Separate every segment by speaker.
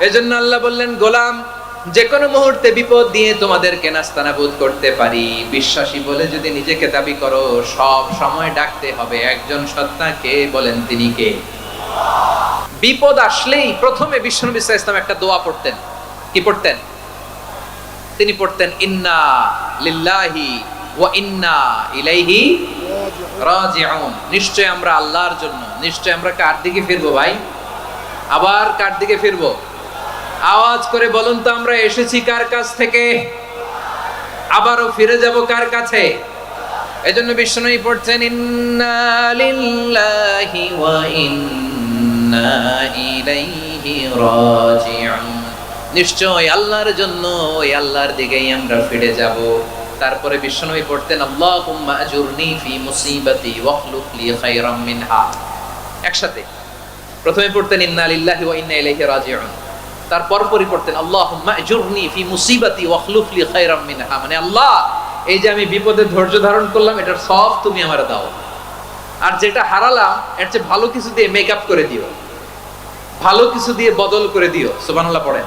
Speaker 1: এজন্য আল্লাহ বললেন, গোলাম যে কোনো মুহূর্তে বিপদ দিয়ে তোমাদেরকে নাস্তানাবুদ করতে পারি। বিশ্বাসী বলে যদি নিজেকে দাবি করো, সব সময় ডাকতে হবে। একজন সত্তা কে বলেন তিনি কে? বিপদ আসলেই প্রথমে বিশ্বনবী আলাইহি ইসলাম একটা দোয়া পড়তেন। কি পড়তেন? তিনি পড়তেন, ইন্না লিল্লাহি ওয়া ইন্না ইলাইহি রাজিউন। নিশ্চয় আমরা আল্লাহর জন্য। নিশ্চয় আমরা কার দিকে ফিরবো ভাই? আবার কার দিকে ফিরবো? আওয়াজ করে বলুন তো, আমরা এসেছি কার কাছ থেকে? আবারও ফিরে যাব কার কাছে? এজন্য বিষ্ণুই পড়ছেন, ইন্না লিল্লাহি ওয়া ইন্না ইলাইহি রাজিউন। নিশ্চয় আল্লাহর জন্য ওই আল্লাহর দিকেই আমরা ফিরে যাব। তারপরে বিষ্ণুই পড়তেন, আল্লাহুম্মা আজুরনি ফি মুসিবাতি ওয়াখলুফ লি খায়রাম মিনহা। একসাথে। প্রথমে পড়তেন, ইন্না লিল্লাহি ওয়া ইন্না ইলাইহি রাজিউন। তারপর পরই পড়তেন, আল্লাহুম্মা আজুরনি ফি মুসিবাতি ওয়াখলুফ লি খায়রাম মিনহা। মানে আল্লাহ, এই যে আমি বিপদে ধৈর্য ধারণ করলাম, এটার সব তুমি আমার দাও। আর যেটা হারালাম, এর চেয়ে ভালো কিছু দিয়ে মেকআপ করে দিও। ভালো কিছু দিয়ে বদল করে দিও। সুবহানাল্লাহ পড়েন।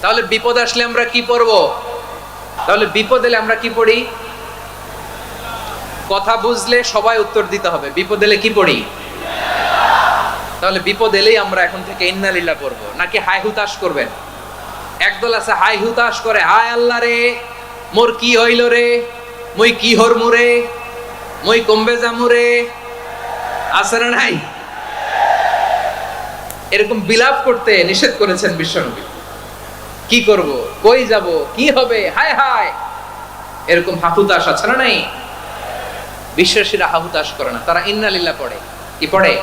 Speaker 1: তাহলে বিপদ আসলে আমরা কি পড়ব? তাহলে বিপদ এলে আমরা কি পড়ি? কথা বুঝলে সবাই উত্তর দিতে হবে। বিপদ এলে কি পড়ি? তাহলে বিপদ এলেই আমরা এখন থেকে ইন্নালিল্লাহ পড়ব নাকি হাই হুতাশ করবেন? একদল আছে হাই হুতাশ করে, হায় আল্লাহ রে, মোর কি হইল রে? মুই কি হরমু রে? মুই কমবে জামু রে? না নাই? এরকম বিলাপ করতে নিষেধ করেছেন বিশ্বনবী। কি করব? কই যাব? কি হবে? হায় হায়! এরকম হাহুতাস আছে না নাই? বিশ্বাসীরা হাহুতাস করে না। তারা ইন্নালিল্লাহ পড়ে। কি পড়ে?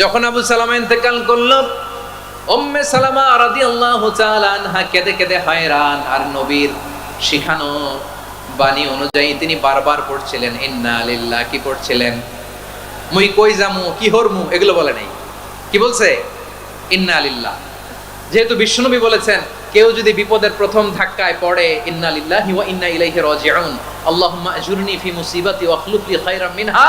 Speaker 1: যখন আবু সালামা ইন্তেকাল করল, উম্মে সালামা রাদিয়াল্লাহু তাআলা আনহা কেঁদে কেঁদে হয়রান, আর নবীর শিখানো বাণী অনুযায়ী তিনি বারবার পড়ছিলেন, ইন্না লিল্লাহ কি পড়ছিলেন? মুই কই জামু কি হরমু? এগুলো বলে নাই। কি বলছে? ইন্না লিল্লাহ যেহেতু বিশ্বনবী বলেছেন, কেউ যদি বিপদের প্রথম ধাক্কায় পড়ে, ইন্না লিল্লাহি ওয়া ইন্না ইলাইহি রাজিউন আল্লাহুম্মা আজুরনি ফি মুসিবাতি ওয়া খলুফ লি খায়রাম মিনহা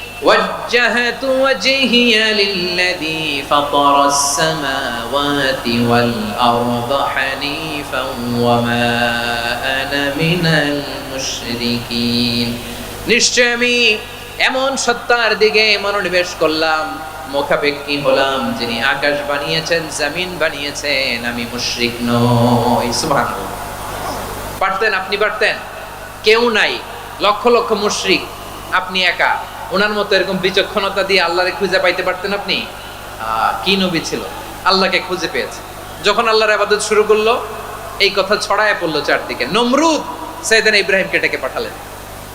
Speaker 1: وجهت وجهي للذي فطر السماوات والأرض حنيفا وما أنا من المشركين নিশ্চয় আমি এমন সত্তার দিকে মনোনিবেশ করলাম মুখাপেক্ষী হলাম যিনি আকাশ বানিয়েছেন জমিন বানিয়েছেন আমি মুশরিক নই সুবহানাল্লাহ পারতেন আপনি পারতেন কেউ নাই লক্ষ লক্ষ মুশরিক আপনি একা ওনার মতো এরকম বিচক্ষণতা দিয়ে আল্লাহরে খুঁজে পাইতে পারতেন আপনি? কি নবী ছিল? আল্লাহকে খুঁজে পেয়েছে। যখন আল্লাহর আবাদত শুরু করল, এই কথা ছড়ায় পড়ল চারদিকে। নমরুদ সৈদান ইব্রাহিমকে ডেকে পাঠালেন।